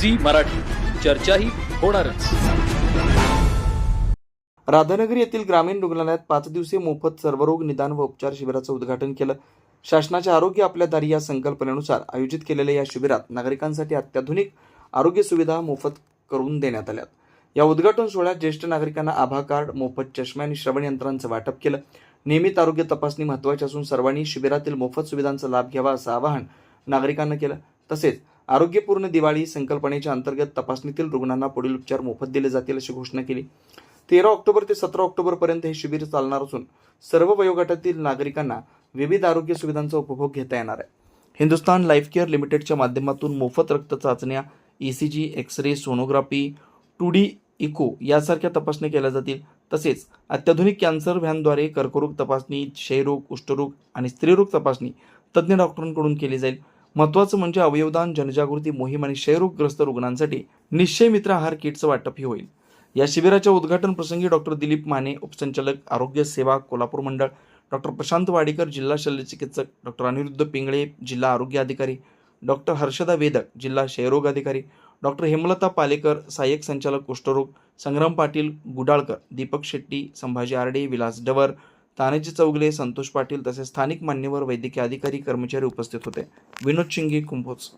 Zee Marathi. चर्चाही होणारच. राधानगरी येथील ग्रामीण रुग्णालयात पाच दिवसीय मोफत सर्वरोग निदान व उपचार शिबिराचं उद्घाटन केलं. शासनाच्या आरोग्य आपल्या दारी या संकल्पनेनुसार आयोजित केलेल्या या शिबिरात नागरिकांसाठी अत्याधुनिक आरोग्य सुविधा मोफत करून देण्यात आल्या या उद्घाटन सोहळ्यात ज्येष्ठ नागरिकांना आभा कार्ड मोफत चष्मे आणि श्रवण यंत्रांचं वाटप केलं. नियमित आरोग्य तपासणी महत्वाची असून सर्वांनी शिबिरातील मोफत सुविधांचा लाभ घ्यावा असं आवाहन नागरिकांना केलं. तसेच आरोग्यपूर्ण दिवाळी संकल्पनेच्या अंतर्गत तपासणीतील रुग्णांना पुढील उपचार मोफत दिले जातील अशी घोषणा केली. तेरा ऑक्टोबर ते सतरा ऑक्टोबर पर्यंत हे शिबिर चालणार असून सर्व वयोगटातील नागरिकांना विविध आरोग्य सुविधांचा उपभोग घेता येणार आहे. हिंदुस्तान लाईफ केअर लिमिटेडच्या माध्यमातून मोफत रक्त चाचण्या C X ray sonography two D echo यासारख्या तपासण्या केल्या जातील. तसेच अत्याधुनिक कॅन्सर व्हॅनद्वारे कर्करोग तपासणी क्षयरोग कुष्ठरोग आणि स्त्रीरोग तपासणी तज्ज्ञ डॉक्टरांकडून केली जाईल. महत्त्वाचं म्हणजे अवयवदान जनजागृती मोहीम आणि क्षयरोगग्रस्त रुग्णांसाठी निश्चय मित्र आहार किटचं वाटपही होईल. या शिबिराच्या उद्घाटन प्रसंगी डॉक्टर दिलीप माने उपसंचालक आरोग्य सेवा कोल्हापूर मंडळ डॉक्टर प्रशांत वाडीकर जिल्हा शल्यचिकित्सक डॉक्टर अनिरुद्ध पिंगळे जिल्हा आरोग्य अधिकारी डॉक्टर हर्षदा वेदक जिल्हा क्षयरोग अधिकारी डॉक्टर हेमलता पालेकर सहाय्यक संचालक कुष्ठरोग संग्राम पाटील गुडाळकर दीपक शेट्टी संभाजी आरडे विलास डवर तानाजी चौगले संतोष पाटील तसेच स्थानिक मान्यवर वैद्यकीय अधिकारी कर्मचारी उपस्थित होते. विनोद शिंगे कुंभोज.